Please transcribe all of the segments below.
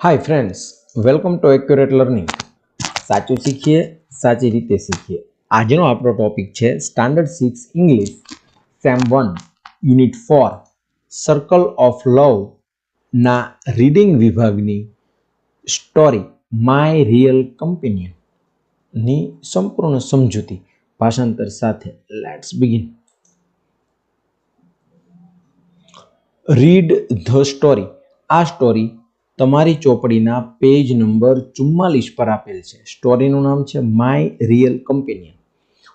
Hi friends welcome to accurate learning સાચું શીખીએ, સાચી રીતે શીખીએ. આજનો આપણો ટોપિક છે standard six English sem one unit four circle of love ના રીડિંગ વિભાગની સ્ટોરી માય રિયલ કમ્પેનિયનની સંપૂર્ણ સમજૂતી ભાષાંતર સાથે let's begin read the story આ સ્ટોરી તમારી ચોપડીના પેજ નંબર ચુમ્માલીસ પર આપેલ છે. સ્ટોરીનું નામ છે માય રિયલ કમ્પેનિયન.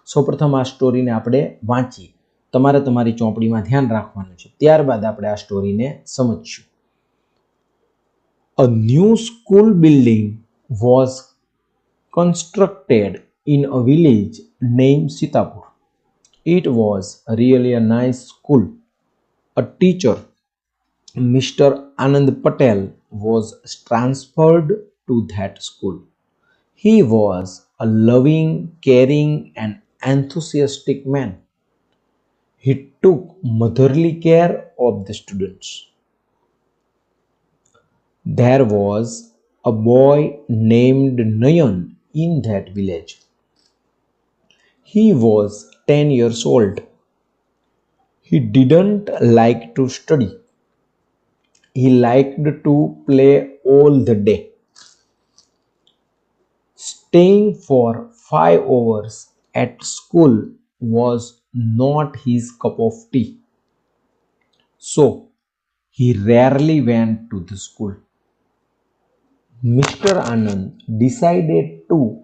સૌપ્રથમ આ સ્ટોરીને આપણે વાંચીએ. તમારે તમારી ચોપડીમાં ધ્યાન રાખવાનું છે. ત્યારબાદ આપણે આ સ્ટોરીને સમજશું. A new school building was constructed in a village named Sitapur. It was really a nice school. A teacher, Mr. Anand Patel, was transferred to that school. He was a loving, caring, and enthusiastic man. He took motherly care of the students. There was a boy named Nayan in that village. He was 10 years old. He didn't like to study. He liked to play all the day. Staying for five hours at school was not his cup of tea. So, he rarely went to the school. Mr. Anand decided to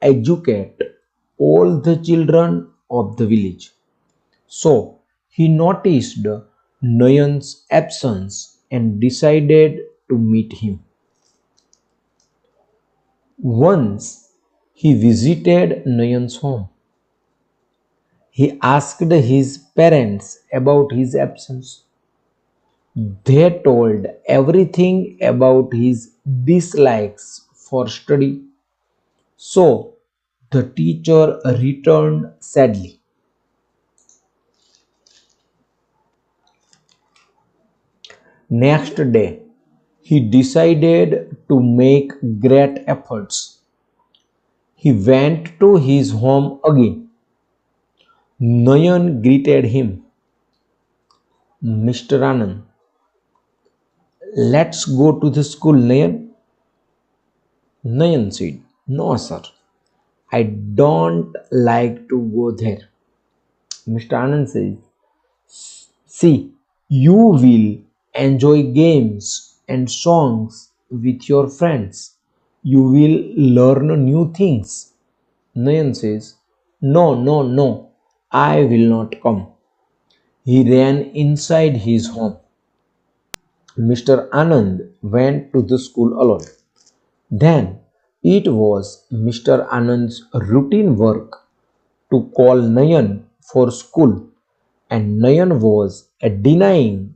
educate all the children of the village. So he noticed Nayan's absence and decided to meet him. Once he visited Nayan's home. He asked his parents about his absence. They told everything about his dislikes for study. So the teacher returned sadly. Next day, he decided to make great efforts. He went to his home again. Nayan greeted him. Mr. Anand, let's go to the school, Nayan. Nayan said, No, sir. I don't like to go there. Mr. Anand says, See, you will enjoy games and songs with your friends. You will learn new things. Nayan says, No, no, no, I will not come. He ran inside his home. Mr. Anand went to the school alone. Then it was Mr. Anand's routine work to call Nayan for school, and Nayan was denying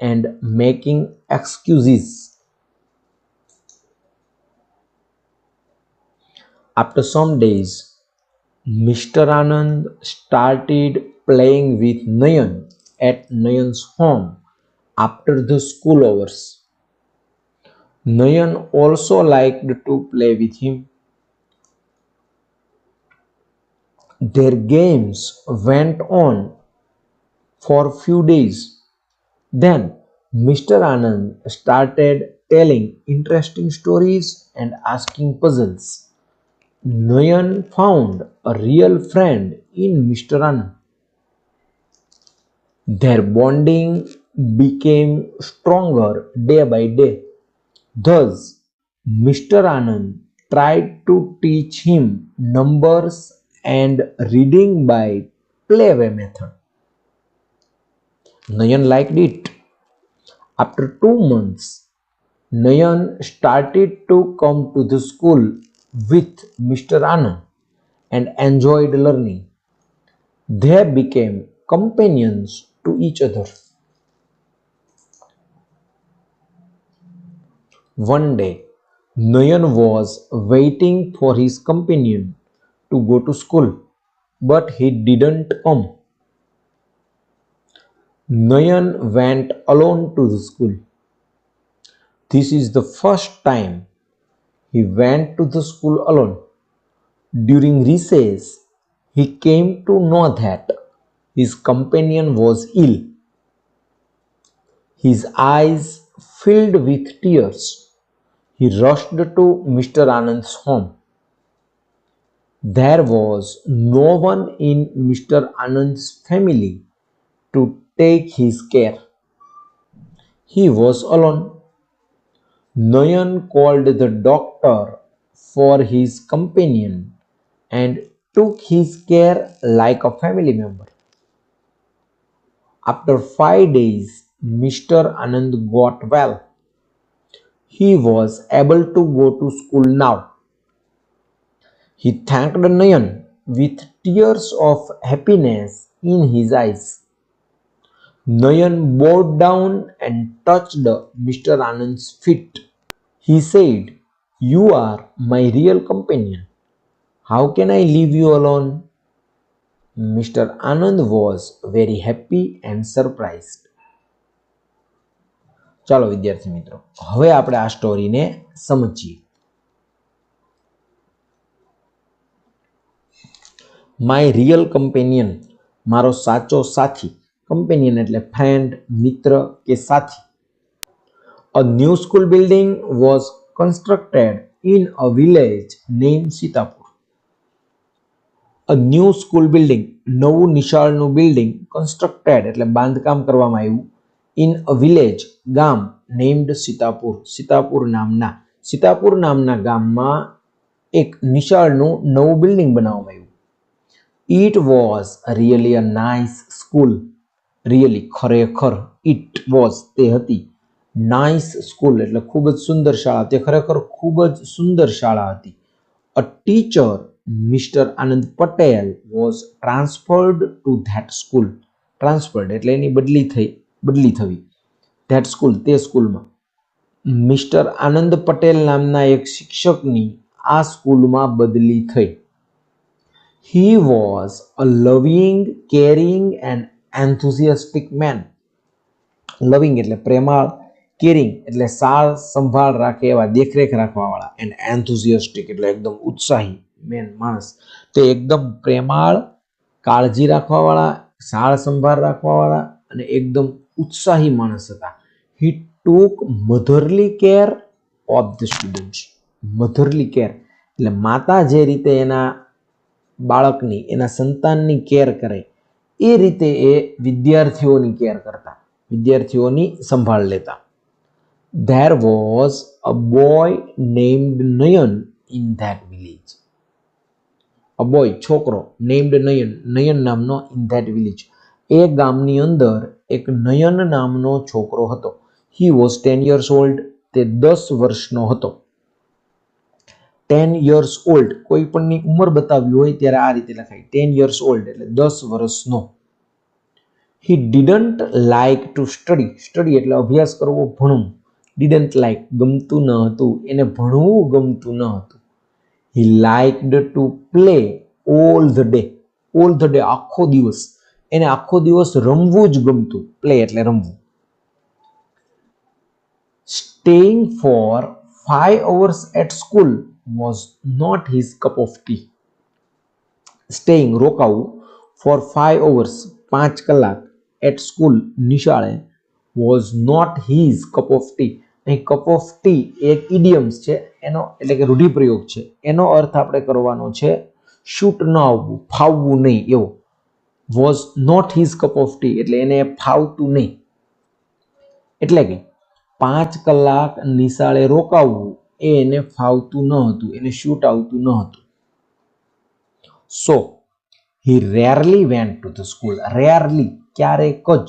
and making excuses. After some days, Mr. Anand started playing with Nayan at Nayan's home after the school hours. Nayan also liked to play with him. Their games went on for a few days. Then Mr. Anand started telling interesting stories and asking puzzles. Nayan found a real friend in Mr. Anand. Their bonding became stronger day by day. Thus, Mr. Anand tried to teach him numbers and reading by playway method. Nayan liked it. After two months, Nayan started to come to the school with Mr. Anand and enjoyed learning. They became companions to each other. One day, Nayan was waiting for his companion to go to school, but he didn't come. Nayan went alone to the school. This is the first time he went to the school alone. During recess, he came to know that his companion was ill. His eyes filled with tears. He rushed to Mr. Anand's home. There was no one in Mr. Anand's family to take his care. He was alone. Nayan called the doctor for his companion and took his care like a family member. After five days, Mr. Anand got well. He was able to go to school now. He thanked Nayan with tears of happiness in his eyes. Nayan bowed down and touched Mr. Anand's feet. He said, You are my real companion. How can I leave you alone? Mr. Anand was very happy and surprised. ચાલો વિદ્યાર્થી મિત્રો હવે આપણે આ સ્ટોરીને સમજીએ my real companion મારો સાચો સાથી કમ્પેનિયન એટલે ફ્રેન્ડ મિત્ર કે સાથી. A new school building was constructed in a village name Sitapur a new school building નવું નિશાળનું બિલ્ડિંગ કન્સ્ટ્રક્ટેડ એટલે બાંધકામ કરવામાં આવ્યું ઇન અ વિલેજ ગામ નેમ્ડ સીતાપુર સીતાપુર નામના સીતાપુર નામના ગામમાં એક નિશાળનું નવું બિલ્ડિંગ બનાવવામાં આવ્યું. It was really a nice school really ખરેખર ઇટ વોઝ તે હતી નાઇસ સ્કૂલ એટલે ખૂબ જ સુંદર શાળા. તે ખરેખર ખૂબ જ સુંદર શાળા હતી. A teacher mister Anand Patel was transferred to that school transferred એટલે એની બદલી થઈ, બદલી થવી. ધેટ સ્કૂલ તે સ્કૂલમાં મિસ્ટર આનંદ પટેલ નામના એક શિક્ષકની આ સ્કૂલમાં બદલી થઈ. હી વોઝ અ લવિંગ કેરિંગ એન્ડ એન્થુઝિયાસ્ટિક મેન લવિંગ એટલે પ્રેમાળ કેરિંગ એટલે સાર સંભાળ રાખે એવા દેખરેખ રાખવાવાળા. એન્ડ એન્થુઝિયાસ્ટિક એટલે એકદમ ઉત્સાહી મેન માણસ. તે એકદમ પ્રેમાળ, કાળજી રાખવાવાળા, સાર સંભાળ રાખવાવાળા અને એકદમ ઉત્સાહી માણસ હતા. He took motherly care of the students motherly care એટલે માતા જે રીતે એના બાળકની, એના સંતાનની કેર કરે એ રીતે એ વિદ્યાર્થીઓની કેર કરતા, વિદ્યાર્થીઓની સંભાળ લેતા. There was a boy named Nayan in that village a boy છોકરો નેમ્ડ નયન નયન નામનો ઇન ધેટ વિલેજ એ ગામની અંદર એક નયન નામનો છોકરો હતો. He was ten years old તે દસ વર્ષનો હતો. ટેન યર્સ ઓલ્ડ કોઈ પણની ઉંમર બતાવવી હોય ત્યારે આ રીતે લખાય. ટેન યર્સ ઓલ્ડ એટલે દસ વર્ષનો. He didn't like to study study એટલે અભ્યાસ કરવો, ભણવું. ડિડન્ટ લાઇક ગમતું ન હતું. એને ભણવું ગમતું ન હતું. He liked to play all the day all the day આખો દિવસ. એને આખો દિવસ રમવું જ ગમતું. પ્લે એટલે રમવું. Staying for five hours at school was not his cup of tea staying રોકાવું ફોર ફાઇવ અવર્સ પાંચ કલાક એટ સ્કૂલ નિશાળે was not his cup of tea અહીં કપ ઓફ ટી એક ઇડિયમ્સ છે, એનો એટલે કે રૂઢિપ્રયોગ છે. એનો અર્થ આપણે કરવાનો છે શૂટ ન આવવું, ફાવવું નહીં, એવો. Was not his cup of tea એટલે એને ફાવતું નહીં. એટલે કે પાંચ કલાક નિશાળે રોકાવવું એ એને ફાવતું ન હતું, એને શૂટ આવતું ન હતું. So he rarely went to the school rarely ક્યારેક જ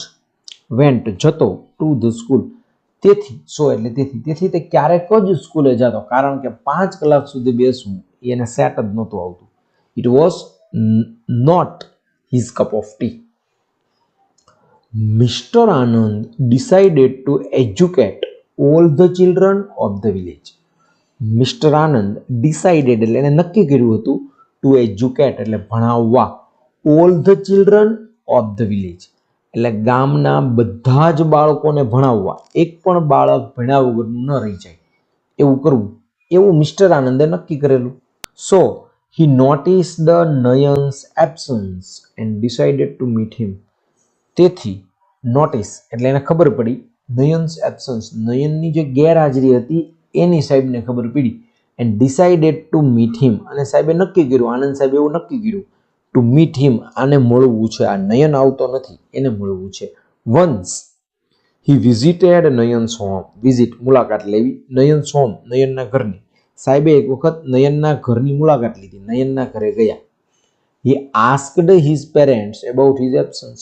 વેન્ટ જતો ટુ ધ સ્કૂલ તેથી સો એટલે તેથી તેથી તે ક્યારેક જ સ્કૂલે જતો, કારણ કે પાંચ કલાક સુધી બેસવું એને સેટ જ નહોતું આવતું. It was not his cup of tea mister Anand decided to educate all the children of the village mister Anand decided એટલે એને નક્કી કર્યું હતું ટુ એજ્યુકેટ એટલે ભણાવવા. All the children of the village એટલે ગામના બધા જ બાળકોને ભણાવવા. એક પણ બાળક ભણ્યા વગરનું ન રહી જાય. એવું કરવું. એવું મિસ્ટર આનંદે નક્કી કરેલું. So he notice the Nayan's absence and decided to meet him તેથી નોટિસ એટલે એને ખબર પડી નયન્સ એબસન્સ નયનની જે ગેરહાજરી હતી એની સાહેબને ખબર પડી and decided to meet him અને સાહેબે નક્કી કર્યું, આનંદ સાહેબે એવું નક્કી કર્યું ટુ મીટ હિમ આને મળવું છે. આ નયન આવતો નથી, એને મળવું છે. Once he visited Nayan's home visit મુલાકાત લેવી. નયન્સ હોમ નયનના ઘરની. સાહેબે એક વખત નયનના ઘરની મુલાકાત લીધી. નયનના ઘરે ગયા. He asked his parents about his absence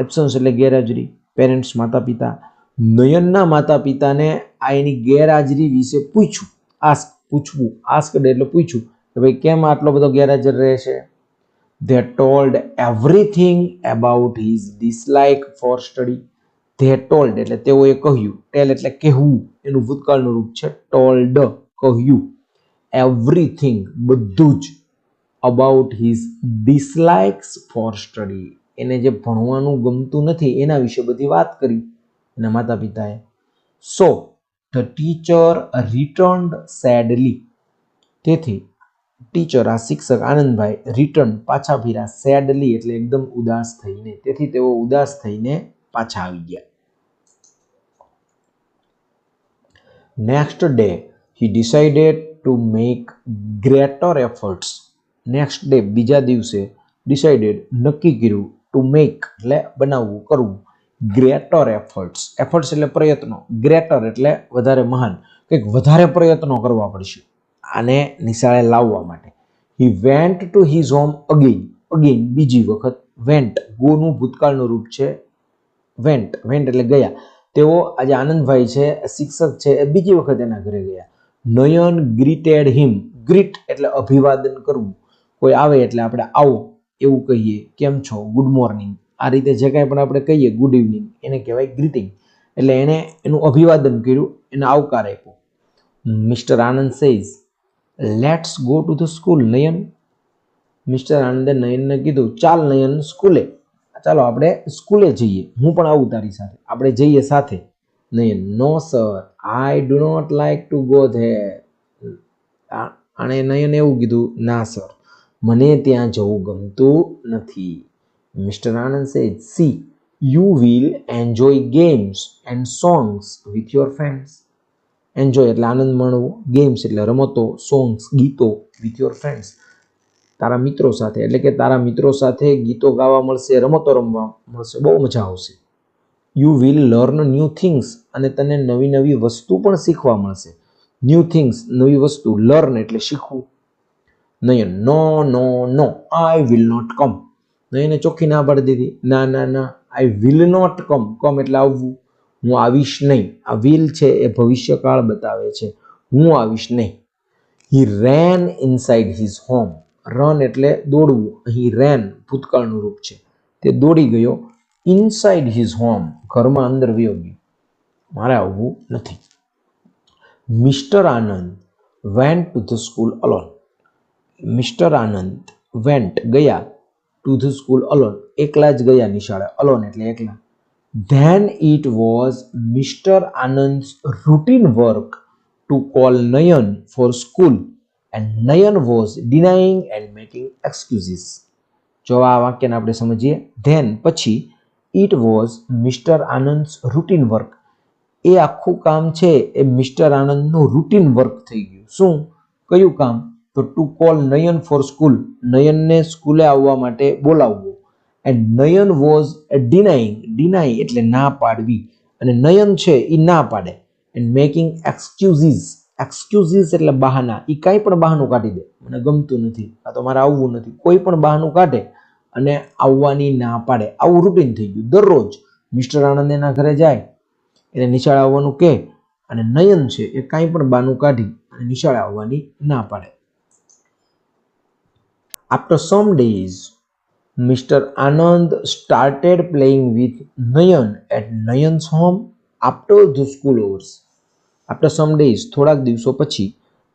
absence એટલે ગેરહાજરી. પેરેન્ટ્સ માતા પિતા નયનના માતા પિતાને આ એની ગેરહાજરી વિશે પૂછ્યું. આસ્ક પૂછવું. આસ્કડ એટલે પૂછ્યું કે ભાઈ, કેમ આટલો બધો ગેરહાજર રહે છે? They told everything about his dislike for study they told એટલે તેઓએ કહ્યું. ટેલ એટલે કહેવું. એનું ભૂતકાળનું રૂપ છે ટોલ્ડ કહ્યું. એવરીથિંગ બધું જ about his dislikes for study એને જે ભણવાનું ગમતું નથી, એના વિશે બધી વાત કરી. એના માતા પિતાએ so the teacher returned sadly તેથી ટીચર આ શિક્ષક આનંદભાઈ રિટર્ન પાછા ફર્યા સેડલી એટલે એકદમ ઉદાસ થઈને. તેથી તેઓ ઉદાસ થઈને પાછા આવી ગયા. Next day he decided to make greater efforts next day બીજા દિવસે ડિસાઇડેડ નક્કી કર્યું ટુ મેક એટલે બનાવવું, કરવું. ગ્રેટર એફર્ટ્સ એફર્ટ્સ એટલે પ્રયત્નો. ગ્રેટર એટલે વધારે મહાન. કંઈક વધારે પ્રયત્નો કરવા પડશે. આને નિશાળે લાવવા માટે. He went to his home again again બીજી વખત વેન્ટ ગોનું ભૂતકાળનું રૂપ છે વેન્ટ વેન્ટ એટલે ગયા. તેઓ આજે આનંદભાઈ છે શિક્ષક છે, એ બીજી વખત એના ઘરે ગયા. નયન ગ્રીટેડ હિમ ગ્રીટ એટલે અભિવાદન કરવું. કોઈ આવે એટલે આપણે આવો, એવું કહીએ. કેમ છો? ગુડ મોર્નિંગ આ રીતે જે કાંઈ પણ આપણે કહીએ ગુડ ઇવનિંગ એને કહેવાય ગ્રીટિંગ એટલે એણે એનું અભિવાદન કર્યું, એને આવકાર આપ્યો. Mister Anand says let's go to the school Nayan mister આનંદે નયનને કીધું, ચાલ નયન સ્કૂલે ચાલો, આપણે સ્કૂલે જઈએ. હું પણ આવું તારી સાથે. આપણે જઈએ સાથે. Nayan no sir I do not like to go there આણે નયન એવું કીધું, ના સર મને ત્યાં જવું ગમતું નથી. Mister Anand said, see you will enjoy games and songs with your friends. Enjoy એટલે આનંદ માણવો. ગેમ્સ એટલે રમતો સોંગ્સ ગીતો વિથ યોર ફ્રેન્ડ્સ તારા મિત્રો સાથે એટલે કે તારા મિત્રો સાથે ગીતો ગાવા મળશે રમતો રમવા મળશે બહુ મજા આવશે. You will learn new things અને તને નવી નવી વસ્તુ પણ શીખવા મળશે. ન્યૂ થિંગ્સ નવી વસ્તુ લર્ન એટલે શીખવું. નયન નો નો નો આઈ વિલ નોટ કમ નયને ચોખ્ખી ના પાડી દીધી. ના ના ના આઈ વિલ નોટ કમ કમ એટલે આવવું. હું આવીશ નહીં. આ વિલ છે એ ભવિષ્યકાળ બતાવે છે. હું આવીશ નહીં. He ran inside his home run એટલે દોડવું. અહીં રેન ભૂતકાળનું રૂપ છે. તે દોડી ગયો ઇનસાઇડ હિઝ હોમ ઘરમાં અંદર વયો મારે આવવું નથી. Mister Anand went to the school alone mister Anand went ગયા. ટુ ધ સ્કૂલ અલોન એકલા જ ગયા નિશાળે અલોન એટલે એકલા. Then it was mister Anand's routine work to call Nayan for school and Nayan was denying and making excuses જો આ વાક્યને આપણે સમજીએ. ધેન પછી it was mister Anand's routine work એ આખું કામ છે, એ મિસ્ટર આનંદનું રૂટીન વર્ક થઈ ગયું. શું? કયું કામ? તો to call Nayan for school નયનને સ્કૂલે આવવા માટે બોલાવવું. એન્ડ નયન વોઝ ડિનાઈંગ ડિનાઈ એટલે ના પાડવી. અને નયન છે એ ના પાડે. એન્ડ મેકિંગ એક્સક્યુઝીસ એક્સક્યુઝીસ એટલે બહાના. એ કાંઈ પણ બહાનું કાઢી દે. મને ગમતું નથી. આ તો મારે આવવું નથી. કોઈ પણ બહાનું કાઢે અને આવવાની ના પાડે. આવું રૂટીન થઈ ગયું. દરરોજ મિસ્ટર આનંદ એના ઘરે જાય, એને નિશાળે આવવાનું કહે અને નયન છે એ કાંઈ પણ બાનું કાઢી અને નિશાળે આવવાની ના પાડે. After some days, mister Anand started playing with Nayan at Nayan's home after the school hours. After some days, થોડાક દિવસો પછી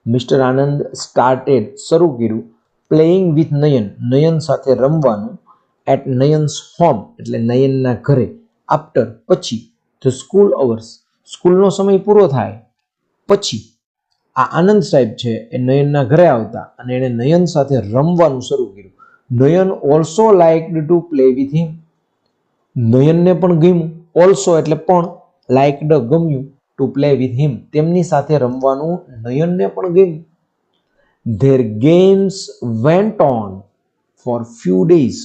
મિસ્ટર આનંદ સ્ટાર્ટેડ શરૂ કર્યું પ્લેઇંગ વિથ નયન નયન સાથે રમવાનું એટ નયન્સ હોમ એટલે નયનના ઘરે. આફ્ટર પછી ધ સ્કૂલ અવર્સ સ્કૂલનો સમય પૂરો થાય પછી આ આનંદ સાહેબ છે, એ નયનના ઘરે આવતા અને એણે નયન સાથે રમવાનું શરૂ કર્યું. Nayan also like to play with him નયનને પણ ગમ્યું. ઓલ્સો એટલે પણ લાઇકડ ગમ્યું ટુ પ્લે વિથ હિમ તેમની સાથે રમવાનું નયનને પણ ગમ્યું. There games went on for few days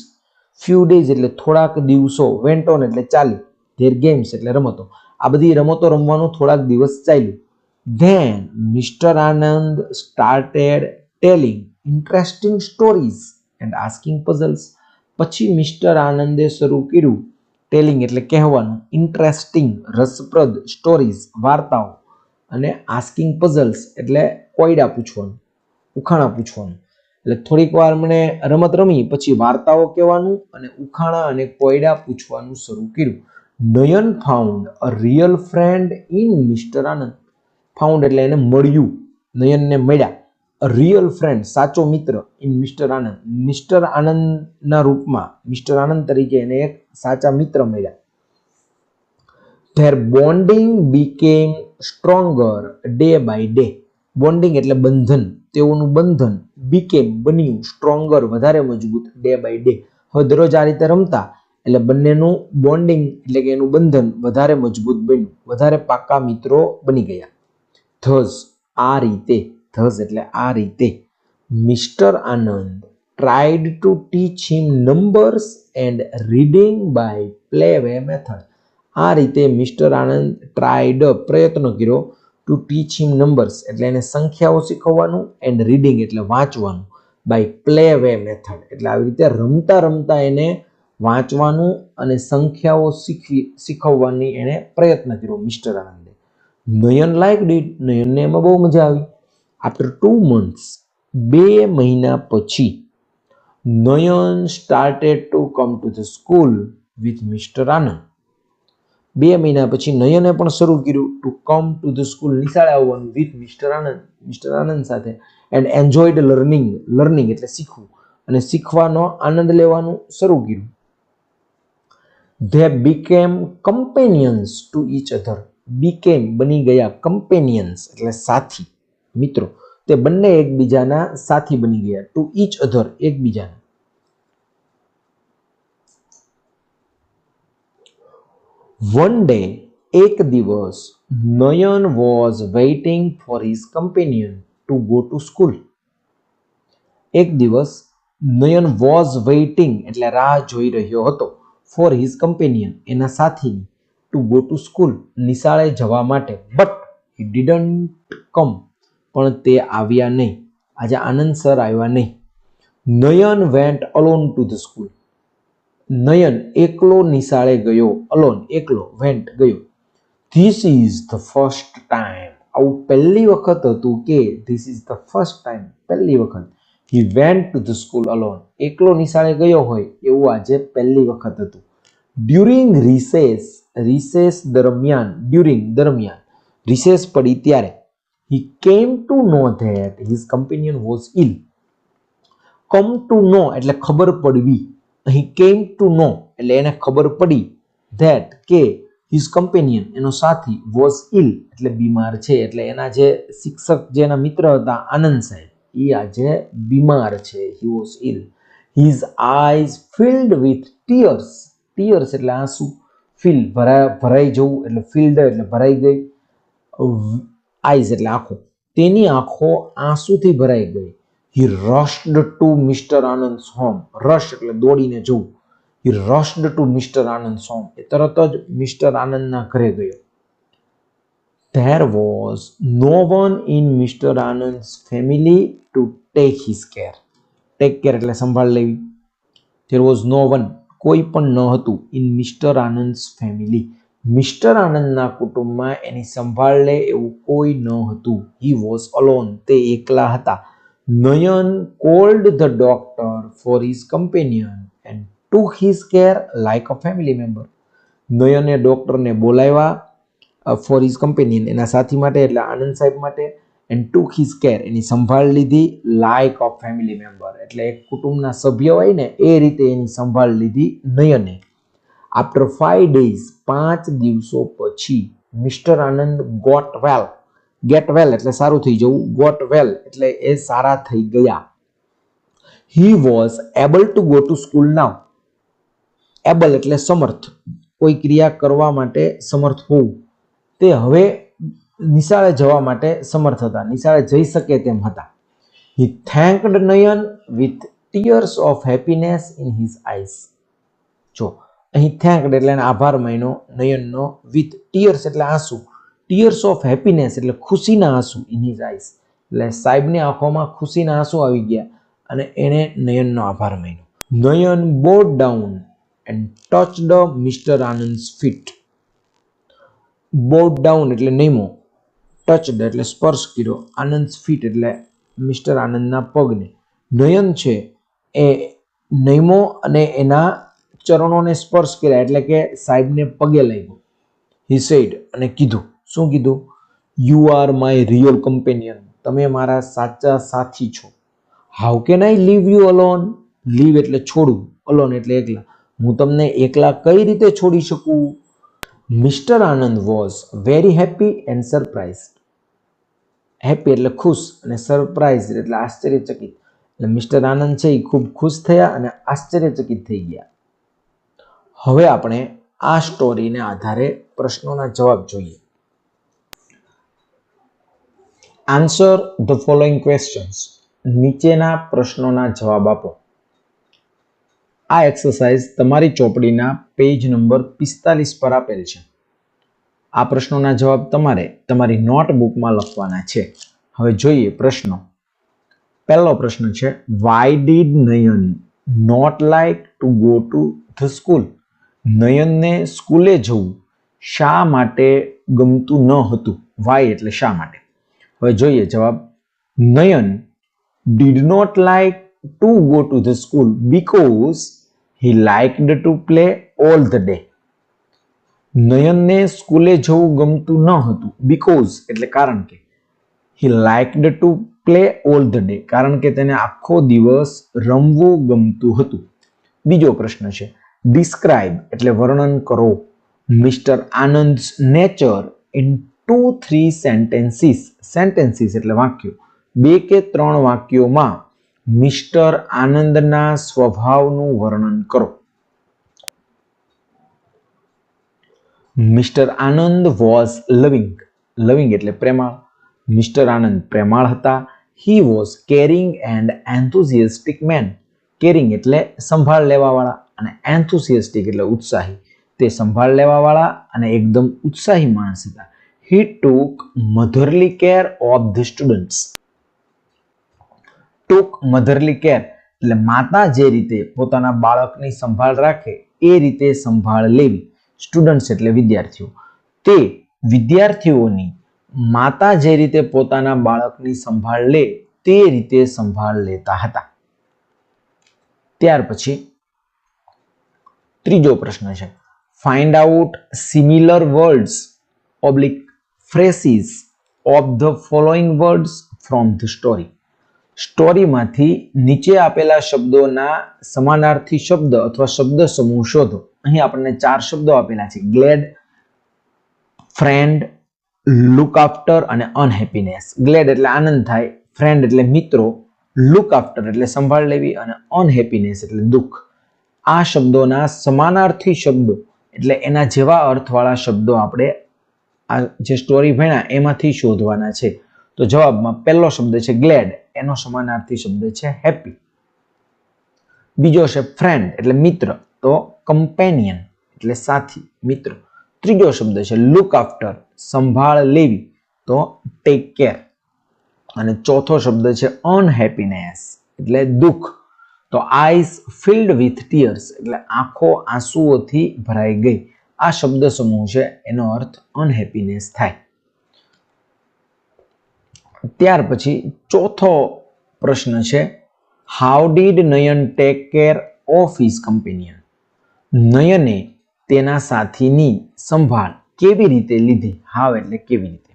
few days એટલે થોડાક દિવસો વેન્ટ ઓન એટલે ચાલી ધેર ગેમ્સ એટલે રમતો. આ બધી રમતો રમવાનું થોડાક દિવસ ચાલ્યું. Then mister Anand started telling interesting stories and asking puzzles પછી મિસ્ટર આનંદે શરૂ કર્યું ટેલિંગ એટલે કહેવાનું ઇન્ટરેસ્ટિંગ રસપ્રદ સ્ટોરીઝ વાર્તાઓ અને આસ્કિંગ પઝલ્સ એટલે કોયડા પૂછવાનું, ઉખાણા પૂછવાનું. એટલે થોડીક વાર મને રમત રમી, પછી વાર્તાઓ કહેવાનું અને ઉખાણા અને કોયડા પૂછવાનું શરૂ કર્યું. Nayan found a real friend in mister Anand found એટલે એને મળ્યું, નયનને મળ્યા. રિયલ ફ્રેન્ડ સાચો મિત્ર ઇન મિસ્ટર આનંદ. મિસ્ટર આનંદના રૂપમાં મિસ્ટર આનંદ તરીકે એને એક સાચા મિત્ર મળ્યા. There bonding became stronger day by day bonding એટલે બંધન, તેઓનું બંધન બીકેમ બન્યું સ્ટ્રોંગર વધારે મજબૂત ડે બાય ડે હવે દરરોજ આ રીતે રમતા, એટલે બંનેનું બોન્ડિંગ એટલે કે એનું બંધન વધારે મજબૂત બન્યું. વધારે પાકા મિત્રો બની ગયા. ધસ આ રીતે ધસ એટલે આ રીતે. Mister Anand tried to teach him numbers and reading by play way method આ રીતે મિસ્ટર આનંદ ટ્રાઈડ પ્રયત્ન કર્યો ટુ ટીચ હિમ નંબર્સ એટલે એને સંખ્યાઓ શીખવવાનું એન્ડ રીડિંગ એટલે વાંચવાનું બાય પ્લે વે મેથડ એટલે આવી રીતે રમતા રમતા એને વાંચવાનું અને સંખ્યાઓ શીખવી, શીખવવાની એણે પ્રયત્ન કર્યો મિસ્ટર આનંદે. નયન લાઈક ડીટ, નયનને એમાં બહુ મજા આવી. આફ્ટર ટુ મંથ્સ બે મહિના પછી, Nayan started to come to the school with mister Anand. બે મહિના પછી નયને પણ શરૂ કર્યું to come to the school નિશાળે આવવાનું with mister Anand mister Anand સાથે. એન્ડ એન્જોયડ લર્નિંગ લર્નિંગ એટલે શીખવું. અને શીખવાનો આનંદ લેવાનું શરૂ કર્યું. They became companions to each other became બની ગયા કમ્પેનિયન્સ એટલે સાથી. મિત્રો, તે બંને એકબીજાના સાથી બની ગયા. ટુ ઈચ અધર એકબીજાના. વન ડે એક દિવસ, Nayan was waiting for his companion to go to school એક દિવસ, નયન વોઝ વેઇટિંગ એટલે રાહ જોઈ રહ્યો હતો ફોર હિઝ કમ્પેનિયન એના સાથીની. ટુ ગો ટુ સ્કૂલ નિશાળે જવા માટે. બટ હી ડિડન્ટ કમ પણ તે આવ્યા નહીં. આજે આનંદ સર આવ્યા નહીં. Nayan went alone to the school Nayan એકલો નિશાળે ગયો અલોન એકલો વેન્ટ ગયો. This is the first time આવું પહેલી વખત હતું કે this is the first time પહેલી વખત. He went to the school alone એકલો નિશાળે ગયો હોય એવું આજે પહેલી વખત હતું. ડ્યુરિંગ રિસેસ રિસેસ દરમિયાન ડ્યુરિંગ દરમિયાન રિસેસ પડી ત્યારે he came to know that his companion was ill come to know એટલે ખબર પડવી. અહીં કેમ ટુ નો એટલે એને ખબર પડી ધેટ કે હિઝ કમ્પેનિયન એનો સાથી વોઝ ઇલ એટલે બીમાર છે. એટલે એના જે શિક્ષક, જે એના મિત્ર હતા, આનંદ સાહેબ, એ આજે બીમાર છે. He was ill his eyes filled with tears tears એટલે આંસુ. ફિલ ભરાય, ભરાઈ જવું એટલે ફિલ્ડ એટલે ભરાઈ ગઈ. આઈઝ એટલે આંખો. તેની આંખો આંસુથી ભરાઈ ગઈ. He rushed to mister Anand home rush એટલે દોડીને જવું. He rushed to mister Anand home એ તરત જ મિસ્ટર આનંદના ઘરે ગયો. There was no one in mister Anand's family to take his care take care એટલે સંભાળ લેવી. ધેર વોઝ નો વન કોઈ પણ ન હતું. In mister Anand's family. Mister આનંદના કુટુંબમાં એની સંભાળ લે એવું કોઈ ન હતું. He was alone. તે એકલા હતા. Nayan called the doctor for his companion and to his care like a family member. નયને ડોક્ટરને બોલાવ્યા ફોર હિઝ કમ્પેનિયન એના સાથી માટે એટલે આનંદ સાહેબ માટે. એન્ડ ટુક હિઝ કેર એની સંભાળ લીધી લાઇક ઓફ ફેમિલી મેમ્બર એટલે એક કુટુંબના સભ્ય હોય ને, એ રીતે એની સંભાળ લીધી નયને. આફ્ટર ફાઈવ ડેઝ પાંચ દિવસો પછી mister Anand got well get well એટલે સારું થઈ જવું. ગોટ વેલ એટલે એ સારા થઈ ગયા. He was able to go to school now able એટલે સમર્થ. કોઈ ક્રિયા કરવા માટે સમર્થ હોવું. તે હવે નિશાળે જવા માટે સમર્થ હતા. નિશાળે જઈ શકે તેમ હતા. He thanked Nayan with tears of happiness in his eyes જો, અહીં થેન્કડ એટલે એને આભાર માન્યો નયનનો વિથ ટીયર્સ એટલે આંસુ. ટીયર્સ ઓફ હેપીનેસ એટલે ખુશીના આંસુ ઇન હિઝ આઈસ એટલે સાહેબની આંખોમાં ખુશીના આંસુ આવી ગયા અને એણે નયનનો આભાર માન્યો. Nayan bowed down and touched mister Anand feet bowed down એટલે નૈમો. ટચડ એટલે સ્પર્શ કર્યો. આનંદ ફીટ એટલે મિસ્ટર આનંદના પગને. નયન છે એ નયમો અને એના ચરણોને સ્પર્શ કર્યા એટલે કે સાહેબને પગે લાગ્યો. હી સેડ અને કીધું. શું કીધું? You are my real companion તમે મારા સાચા સાથી છો. How can I leave you alone leave એટલે છોડવું. અલોન એટલે એકલા. હું તમને એકલા કઈ રીતે છોડી શકું? Mister Anand was very happy and surprise. Happy એટલે ખુશ અને સરપ્રાઇઝ એટલે આશ્ચર્યચકિત. એટલે મિસ્ટર આનંદ છે એ ખૂબ ખુશ થયા અને આશ્ચર્યચકિત થઈ ગયા. હવે આપણે આ સ્ટોરીને આધારે પ્રશ્નોના જવાબ જોઈએ. આન્સર ધ ફોલોઈંગ ક્વેશ્ચન્સ નીચેના પ્રશ્નોના જવાબ આપો. આ એક્સરસાઇઝ તમારી ચોપડીના પેજ નંબર પિસ્તાલીસ પર આપેલ છે. આ પ્રશ્નોના જવાબ તમારે તમારી નોટબુકમાં લખવાના છે. હવે જોઈએ પ્રશ્નો. પહેલો પ્રશ્ન છે why did Nayan not like to go to the school નયનને સ્કૂલે જવું શા માટે ગમતું ન હતું? વાય એટલે શા માટે? હવે જોઈએ જવાબ. Nayan did not like to go to the school because he liked to play all the day નયનને સ્કૂલે જવું ગમતું ન હતું. બીકોઝ એટલે કારણ કે. He liked to play all the day કારણ કે તેને આખો દિવસ રમવું ગમતું હતું. બીજો પ્રશ્ન છે. ડિસ્ક્રાઇબ એટલે વર્ણન કરો. Mister Anand nature in two three sentences sentences એટલે વાક્યો. બે કે ત્રણ વાક્યોમાં મિસ્ટર આનંદના સ્વભાવનું વર્ણન કરો. મિસ્ટર આનંદ વોઝ લવિંગ. લવિંગ એટલે પ્રેમાળ. મિસ્ટર આનંદ પ્રેમાળ હતા. He was caring and enthusiastic man. Caring એટલે સંભાળ લેવાવાળા અને એન્થુસિયસ્ટિક એટલે ઉત્સાહી. તે સંભાળ લેવાવાળા અને એકદમ ઉત્સાહી માણસ હતા. He took motherly care of the students. Took motherly care એટલે માતા જે રીતે પોતાના બાળકની સંભાળ રાખે એ રીતે સંભાળ લેવી. સ્ટુડન્ટ્સ એટલે વિદ્યાર્થીઓ. તે વિદ્યાર્થીઓની માતા જે રીતે પોતાના બાળકની સંભાળ લે તે રીતે સંભાળ લેતા હતા. ત્યાર પછી ત્રીજો પ્રશ્ન છે. Find out similar words oblique phrases of the following words from the story સ્ટોરીમાંથી નીચે આપેલા શબ્દોના સમાનાર્થી શબ્દ અથવા શબ્દ સમૂહ શોધો. અહીં આપણને ચાર શબ્દો આપેલા છે. ગ્લેડ ફ્રેન્ડ લુક આફ્ટર અને અનહેપીનેસ ગ્લેડ એટલે આનંદ થાય ફ્રેન્ડ એટલે મિત્રો લુક આફ્ટર એટલે સંભાળ લેવી અને અનહેપીનેસ એટલે દુઃખ. આ શબ્દોના સમાનાર્થી શબ્દો એટલે એના જેવા અર્થવાળા શબ્દો આપણે આ જે સ્ટોરી ભણ્યા એમાંથી શોધવાના છે. તો જવાબમાં પહેલો શબ્દ છે ગ્લેડ એનો સમાનાર્થી શબ્દ છે હેપી બીજો છે ફ્રેન્ડ એટલે મિત્ર, તો કમ્પેનિયન એટલે સાથી, મિત્ર. ત્રીજો શબ્દ છે લુક આફ્ટર સંભાળ લેવી, તો ટેક કેર અને ચોથો શબ્દ છે અનહેપીનેસ એટલે દુઃખ. તો આઈસ ફિલ્ડ વિથ ટીયર્સ એટલે આંખો આંસુઓથી ભરાઈ ગઈ. આ શબ્દ સમૂહ છે, એનો અર્થ અનહેપીનેસ થાય. ત્યાર પછી ચોથો પ્રશ્ન છે how did Nayan take care of his companion નયને તેના સાથીની સંભાળ કેવી રીતે લીધી? હાવ એટલે કેવી રીતે?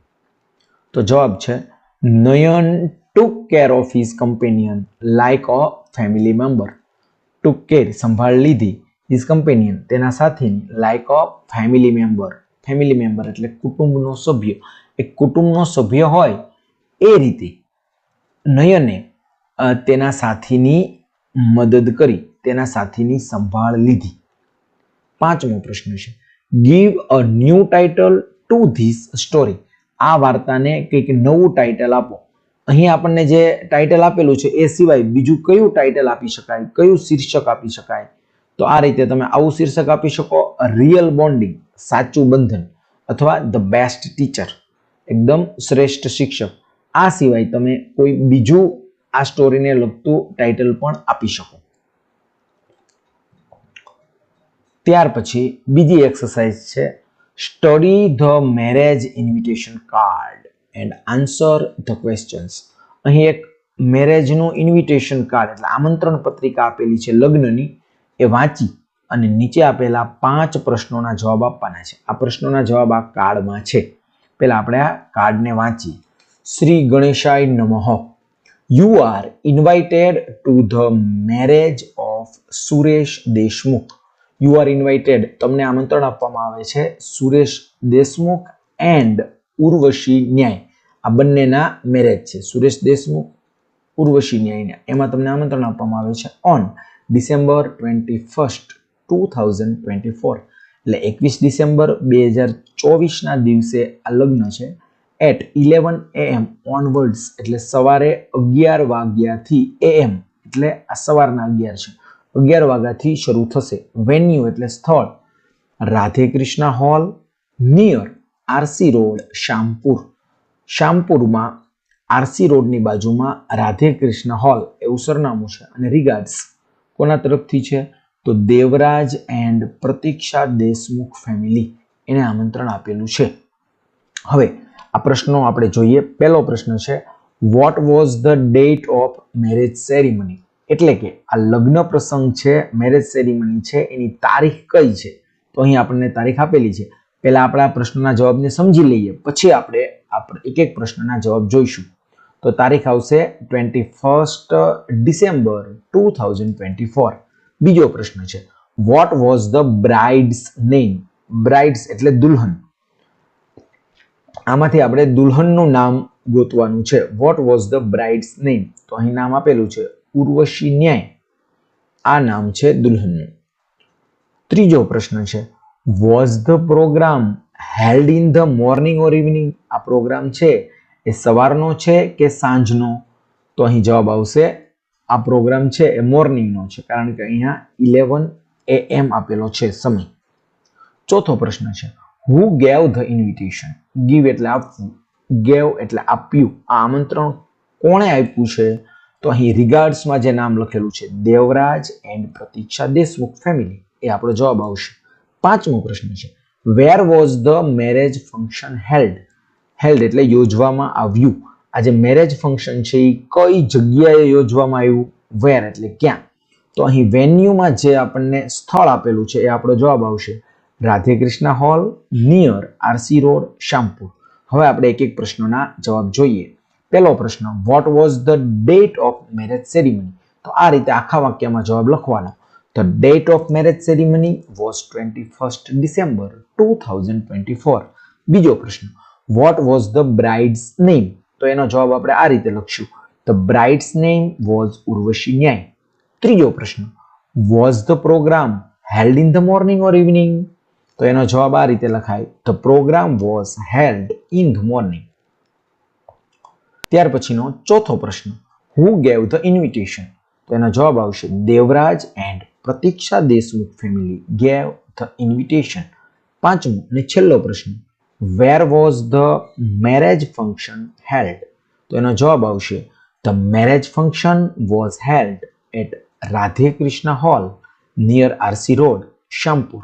તો જવાબ છે Nayan took care of his companion like a family member took care સંભાળ લીધી હિઝ કમ્પેનિયન તેના સાથીની like a family member family member એટલે કુટુંબનો સભ્ય. એક કુટુંબનો સભ્ય હોય એ રીતે નયને તેના સાથીની મદદ કરી, તેના સાથીની સંભાળ લીધી. પાંચમો પ્રશ્ન છે. Give a new title to this story આ વાર્તાને કંઈક નવું ટાઇટલ આપો. અહીં આપણને જે ટાઇટલ આપેલું છે, એ સિવાય બીજું કયું ટાઇટલ આપી શકાય, કયું શીર્ષક આપી શકાય? તો આ રીતે તમે આવું શીર્ષક આપી શકો રિયલ બોન્ડિંગ સાચું બંધન, અથવા ધ બેસ્ટ ટીચર એકદમ શ્રેષ્ઠ શિક્ષક. આ સિવાય તમે કોઈ બીજું આ સ્ટોરીને લગતું ટાઇટલ પણ આપી શકો. ત્યાર પછી બીજી એક્સરસાઇઝ છે study the marriage invitation card and answer the questions અહીં એક મેરેજનું ઇન્વિટેશન કાર્ડ એટલે આમંત્રણ પત્રિકા આપેલી છે લગ્નની, એ વાંચી અને નીચે આપેલા પાંચ પ્રશ્નોના જવાબ આપવાના છે. આ પ્રશ્નોના જવાબ આ કાર્ડમાં છે. પહેલાં આપણે આ કાર્ડને વાંચીએ. શ્રી ગણેશાય નમઃ. You are invited to the marriage of Suresh Deshmukh you are invited તમને આમંત્રણ આપવામાં આવે છે સુરેશ દેશમુખ એન્ડ ઉર્વશી ન્યાય. આ બંનેના મેરેજ છે. સુરેશ દેશમુખ ઉર્વશી ન્યાયના એમાં તમને આમંત્રણ આપવામાં આવે છે on December twenty first two thousand twenty four એટલે એકવીસ ડિસેમ્બર બે હજાર ચોવીસના દિવસે આ લગ્ન છે. એટ ઇલેવન એએમ ઓનવર્ડ્સ એટલે સવારે અગિયાર વાગ્યાથી એએમ એટલે આ સવારના અગિયાર છે. અગિયાર વાગ્યાથી શરૂ થશે. વેન્યુ એટલે સ્થળ. Radhe Krishna hall near RC road Shampur શામપુરમાં RC રોડની બાજુમાં રાધે કૃષ્ણ હોલ એવું સરનામું છે. અને રિગાર્ડ્સ કોના તરફથી છે? તો દેવરાજ એન્ડ પ્રતીક્ષા દેશમુખ ફેમિલી એને આમંત્રણ આપેલું છે. હવે આ પ્રશ્નો આપણે જોઈએ. પહેલો પ્રશ્ન છે what was the date of marriage ceremony એટલે કે આ લગ્ન પ્રસંગ છે મેરેજ સેરેમની છે, એની તારીખ કઈ છે? તો અહીં આપણને તારીખ આપેલી છે. પહેલા આપણે આ પ્રશ્નના જવાબને સમજી લઈએ, પછી આપણે આપણે એક એક પ્રશ્નના જવાબ જોઈશું. તો તારીખ આવશે twenty first December two thousand twenty four બીજો પ્રશ્ન છે what was the bride's name bride's એટલે દુલ્હન. આમાંથી આપણે દુલ્હનનું નામ ગોતવાનું છે. What was the bride's name તો અહીં નામ આપેલું છે ઉર્વશી ન્યાય. આ નામ છે દુલ્હનનું. ત્રીજો પ્રશ્ન છે was the programme held in the morning or evening આ પ્રોગ્રામ છે, એ સવારનો છે કે સાંજનો? તો અહીં જવાબ આવશે, આ પ્રોગ્રામ છે એ મોર્નિંગનો છે, કારણ કે અહીંયા ઇલેવન એ એમ આપેલો છે સમય. ચોથો પ્રશ્ન છે who gave the invitation give એટલે આપવું. ગેવ એટલે આપ્યું. આ આમંત્રણ કોણે આપ્યું છે? તો અહીં રિગાર્ડ્સમાં જે નામ લખેલું છે, દેવરાજ એન્ડ પ્રતીક્ષા દેશમુખ ફેમિલી એ આપણો જવાબ આવશે. પાંચમો પ્રશ્ન છે. Where was the marriage function held held એટલે યોજવામાં આવ્યું. આ જે મેરેજ ફંક્શન છે એ કઈ જગ્યાએ યોજવામાં આવ્યું? વેર એટલે ક્યાં? તો અહીં વેન્યુમાં જે આપણને સ્થળ આપેલું છે, એ આપણો જવાબ આવશે. Radhe Krishna hall, near, RC road, Shampur. હવે આપણે એક એક પ્રશ્નોના જવાબ જોઈએ. પહેલો પ્રશ્ન what was the date of marriage ceremony તો આ રીતે આખા વાક્યમાં જવાબ લખવાનો. The date of marriage ceremony was twenty first December two thousand twenty four બીજો પ્રશ્ન what was the bride's name તો એનો જવાબ આપણે આ રીતે લખશું. The bride's name was Urvashi Nyay. ત્રીજો પ્રશ્ન was the programme held in the morning or evening તો એનો જવાબ આ રીતે લખાય. The programme was held in the morning ત્યાર પછીનો ચોથો પ્રશ્ન. હુ ગેવ ધ ઇન્વિટેશન તો એનો જવાબ આવશે Devraj and Pratiksha Deshmukh family gave the invitation પાંચમો અને છેલ્લો પ્રશ્ન. Where was the marriage function held તો એનો જવાબ આવશે the marriage function was held at Radhe Krishna hall near RC road Shampur